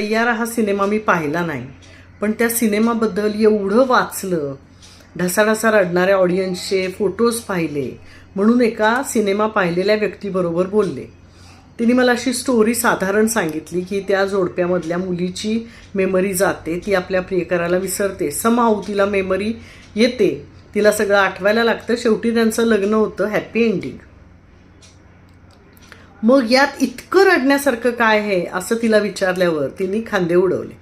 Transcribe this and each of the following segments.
सय्यारा हा सिनेमा मी पाहिला नाही. पण त्या सिनेमाबद्दल एवढं वाचलं ढसाढसा रडणाऱ्या ऑडियन्सचे फोटोज पाहिले म्हणून एका सिनेमा पाहिलेल्या व्यक्तीबरोबर बोलले. तिने मला अशी स्टोरी साधारण सांगितली की त्या जोडप्यामधल्या मुलीची मेमरी जाते ती आपल्या प्रियकराला विसरते. समाव तिला मेमरी येते. तिला सगळं आठवायला लागतं. शेवटी त्यांचं लग्न होतं. हॅपी एंडिंग मग यात इतकं रडण्यासारखं काय आहे असं तिला विचारल्यावर तिने खांदे उडवले.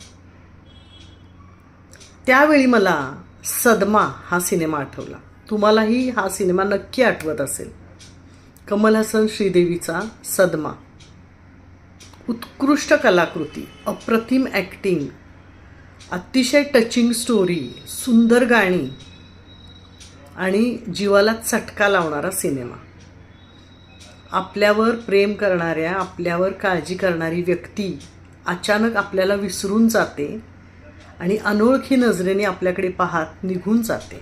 त्यावेळी मला सदमा हा सिनेमा आठवला. तुम्हालाही हा सिनेमा नक्की आठवत असेल. कमल हसन श्रीदेवीचा सदमा. उत्कृष्ट कलाकृती अप्रतिम ॲक्टिंग अतिशय टचिंग स्टोरी सुंदर गाणी आणि जीवाला चटका लावणारा सिनेमा. आपल्यावर प्रेम करणाऱ्या आपल्यावर काळजी करणारी व्यक्ती अचानक आपल्याला विसरून जाते आणि अनोळखी नजरेने आपल्याकडे पाहत निघून जाते.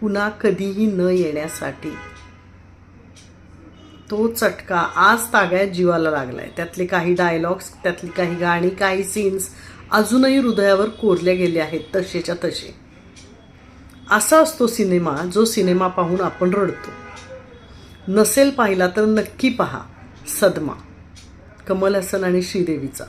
पुन्हा कधीही न येण्यासाठी. तो चटका आज ताग्यात जीवाला लागलाय. त्यातले काही डायलॉग्स त्यातली काही गाणी काही सीन्स अजूनही हृदयावर कोरले गेले आहेत तसेच्या तसे. असा असतो सिनेमा जो सिनेमा पाहून आपण रडतो. नसेल पाहिला तर नक्की पहा सदमा कमल हसन आणि श्रीदेवीचा.